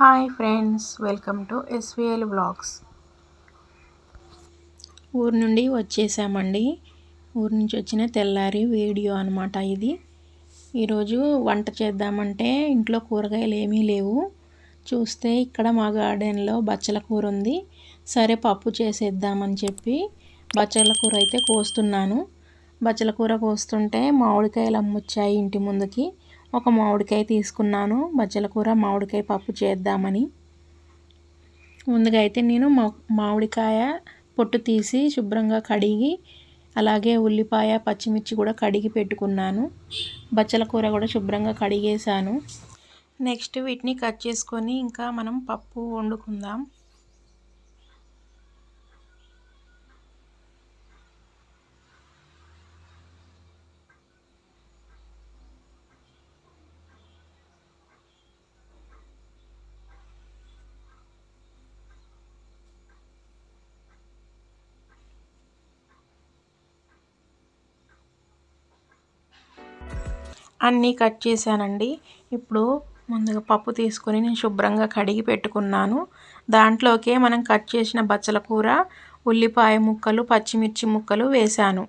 Hi friends welcome to SVL blogs ఊరు నుండి వచ్చేసామండి. ఊరు నుంచి వచ్చిన తెల్లారి వీడియో అనమాట ఇది. ఈరోజు వంట చేద్దామంటే ఇంట్లో కూరగాయలు ఏమీ లేవు. చూస్తే ఇక్కడ మా గార్డెన్లో బచ్చల కూర ఉంది. సరే పప్పు చేసేద్దామని చెప్పి బచ్చల కూర అయితే కోస్తున్నాను. బచ్చల కూర కోస్తుంటే మామిడికాయలు అమ్మొచ్చాయి ఇంటి ముందుకి. ఒక మామిడికాయ తీసుకున్నాను. బజ్జల కూర మామిడికాయ పప్పు చేద్దామని. ముందుగా అయితే నేను మా మామిడికాయ పొట్టు తీసి శుభ్రంగా కడిగి అలాగే ఉల్లిపాయ పచ్చిమిర్చి కూడా కడిగి పెట్టుకున్నాను. బచ్చల కూర కూడా శుభ్రంగా కడిగేసాను నెక్స్ట్ వీటిని కట్ చేసుకొని ఇంకా మనం పప్పు వండుకుందాం. అన్నీ కట్ చేశానండి. ఇప్పుడు ముందుగా పప్పు తీసుకొని నేను శుభ్రంగా కడిగి పెట్టుకున్నాను. దాంట్లోకే మనం కట్ చేసిన బచ్చల కూర ఉల్లిపాయ ముక్కలు పచ్చిమిర్చి ముక్కలు వేశాను.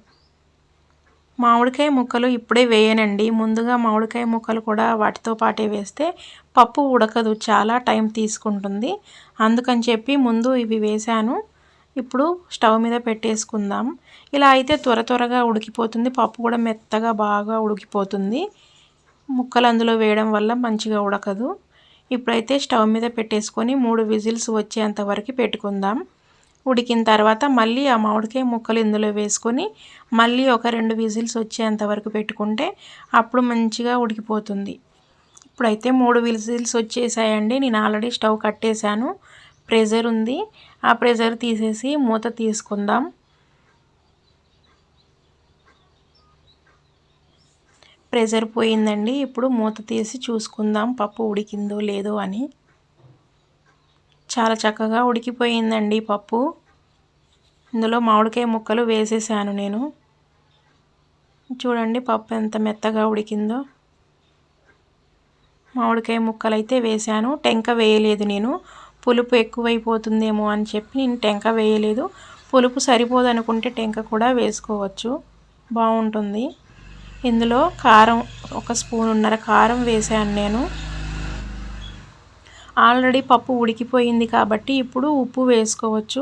మామిడికాయ ముక్కలు ఇప్పుడే వేయనండి. ముందుగా మామిడికాయ ముక్కలు కూడా వాటితో పాటే వేస్తే పప్పు ఉడకదు. చాలా టైం తీసుకుంటుంది. అందుకని చెప్పి ముందు ఇవి వేశాను. ఇప్పుడు స్టవ్ మీద పెట్టేసుకుందాం. ఇలా అయితే త్వర త్వరగా ఉడికిపోతుంది. పప్పు కూడా మెత్తగా బాగా ఉడికిపోతుంది. ముక్కలు అందులో వేయడం వల్ల మంచిగా ఉడకదు. ఇప్పుడైతే స్టవ్ మీద పెట్టేసుకొని మూడు విజిల్స్ వచ్చేంత వరకు పెట్టుకుందాం. ఉడికిన తర్వాత మళ్ళీ ఆ మామిడికాయ ముక్కలు ఇందులో వేసుకొని మళ్ళీ ఒక రెండు విజిల్స్ వచ్చేంత వరకు పెట్టుకుంటే అప్పుడు మంచిగా ఉడికిపోతుంది. ఇప్పుడైతే మూడు విజిల్స్ వచ్చేసాయండి. నేను ఆల్రెడీ స్టవ్ కట్టేశాను. ప్రెజర్ ఉంది. ఆ ప్రెజర్ తీసేసి మూత తీసుకుందాం. ప్రెజర్ పోయిందండి. ఇప్పుడు మూత తీసి చూసుకుందాం పప్పు ఉడికిందో లేదో అని. చాలా చక్కగా ఉడికిపోయిందండి పప్పు. ఇందులో మామిడికాయ ముక్కలు వేసేసాను నేను. చూడండి పప్పు ఎంత మెత్తగా ఉడికిందో. మామిడికాయ ముక్కలు అయితే వేసాను. టెంక వేయలేదు నేను. పులుపు ఎక్కువైపోతుందేమో అని చెప్పి నేను టెంక వేయలేదు. పులుపు సరిపోదు అనుకుంటే టెంక కూడా వేసుకోవచ్చు. బాగుంటుంది. ఇందులో కారం ఒక స్పూన్ ఉన్నర కారం వేసాను నేను. ఆల్రెడీ పప్పు ఉడికిపోయింది కాబట్టి ఇప్పుడు ఉప్పు వేసుకోవచ్చు.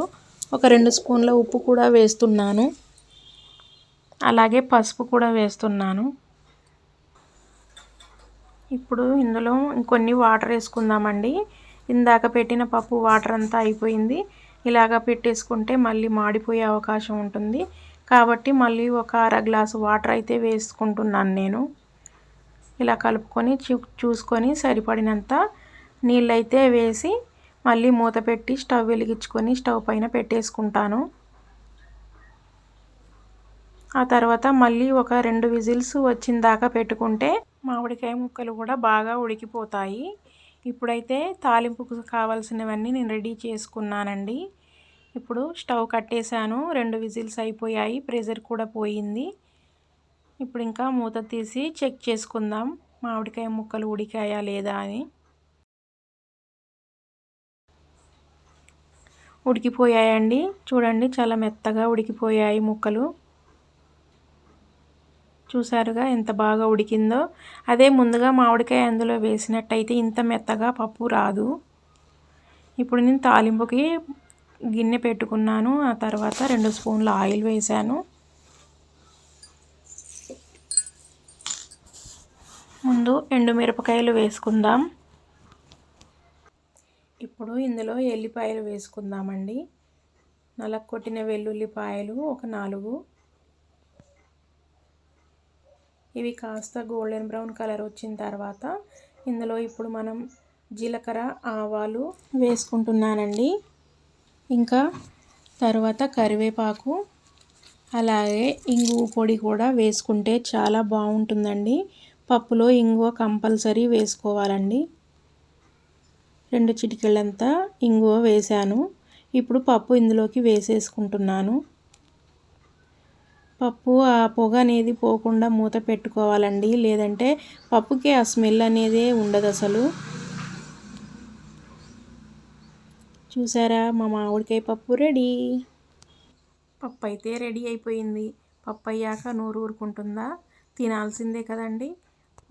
ఒక రెండు స్పూన్ల ఉప్పు కూడా వేస్తున్నాను. అలాగే పసుపు కూడా వేస్తున్నాను. ఇప్పుడు ఇందులో ఇంకొన్ని వాటర్ వేసుకుందామండి. ఇందాక పెట్టిన పప్పు వాటర్ అంతా అయిపోయింది. ఇలాగ పెట్టేసుకుంటే మళ్ళీ మాడిపోయే అవకాశం ఉంటుంది. కాబట్టి మళ్ళీ ఒక అర గ్లాసు వాటర్ అయితే వేసుకుంటున్నాను నేను. ఇలా కలుపుకొని చూ చూసుకొని సరిపడినంత నీళ్ళైతే వేసి మళ్ళీ మూత పెట్టి స్టవ్ వెలిగించుకొని స్టవ్ పైన పెట్టేసుకుంటాను. ఆ తర్వాత మళ్ళీ ఒక రెండు విజిల్స్ వచ్చిన దాకా పెట్టుకుంటే మామిడికాయ ముక్కలు కూడా బాగా ఉడికిపోతాయి. ఇప్పుడైతే తాలింపుకు కావాల్సినవన్నీ నేను రెడీ చేసుకున్నానండి. ఇప్పుడు స్టవ్ కట్టేశాను. రెండు విజిల్స్ అయిపోయాయి. ప్రెషర్ కూడా పోయింది. ఇప్పుడు ఇంకా మూత తీసి చెక్ చేసుకుందాం మామిడికాయ ముక్కలు ఉడికాయా లేదా అని. ఉడికిపోయాయండి. చూడండి చాలా మెత్తగా ఉడికిపోయాయి ముక్కలు. చూసారుగా ఎంత బాగా ఉడికిందో. అదే ముందుగా మామిడికాయ అందులో వేసినట్టయితే ఇంత మెత్తగా పప్పు రాదు. ఇప్పుడు నేను తాలింపుకి గిన్నె పెట్టుకున్నాను. ఆ తర్వాత రెండు స్పూన్ల ఆయిల్ వేసాను ముందు ఎండుమిరపకాయలు వేసుకుందాం. ఇప్పుడు ఇందులో ఎల్లిపాయలు వేసుకుందామండి. నలక్కొట్టిన వెల్లుల్లిపాయలు ఒక నాలుగు. ఇవి కాస్త గోల్డెన్ బ్రౌన్ కలర్ వచ్చిన తర్వాత ఇందులో ఇప్పుడు మనం జీలకర్ర ఆవాలు వేసుకుంటున్నానండి. ఇంకా తర్వాత కరివేపాకు అలాగే ఇంగువ పొడి కూడా వేసుకుంటే చాలా బాగుంటుందండి. పప్పులో ఇంగువ కంపల్సరీ వేసుకోవాలండి. రెండు చిటికెళ్ళంతా ఇంగువ వేశాను. ఇప్పుడు పప్పు ఇందులోకి వేసేసుకుంటున్నాను. పప్పు ఆ పొగ అనేది పోకుండా మూత పెట్టుకోవాలండి. లేదంటే పప్పుకి ఆ స్మెల్ అనేది ఉండదు అసలు. చూసారా? మా మామిడికాయ పప్పు రెడీ. పప్పు అయితే రెడీ అయిపోయింది. పప్పు అయ్యాక నోరు ఊరుకుంటుందా? తినాల్సిందే కదండి.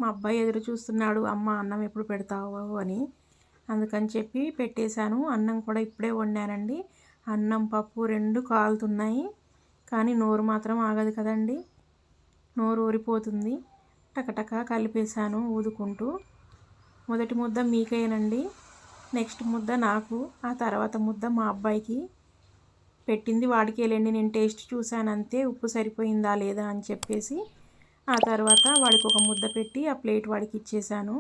మా అబ్బాయి ఎదురు చూస్తున్నాడు అమ్మ అన్నం ఎప్పుడు పెడతావు? అని. అందుకని చెప్పి పెట్టేశాను. అన్నం కూడా ఇప్పుడే వండానండి. అన్నం పప్పు రెండు కాలుతున్నాయి. కానీ నోరు మాత్రం ఆగదు కదండి. నోరు ఊరిపోతుంది. టకటక కలిపేశాను ఊదుకుంటూ. మొదటి ముద్ద మీకేనండి. నెక్స్ట్ ముద్ద నాకు. ఆ తర్వాత ముద్ద మా అబ్బాయికి. పెట్టింది వాడికి వెళ్ళండి నేను టేస్ట్ చూశాను అంతే ఉప్పు సరిపోయిందా లేదా అని చెప్పేసి ఆ తర్వాత వాడికి ఒక ముద్ద పెట్టి ఆ ప్లేట్ వాడికి ఇచ్చేసాను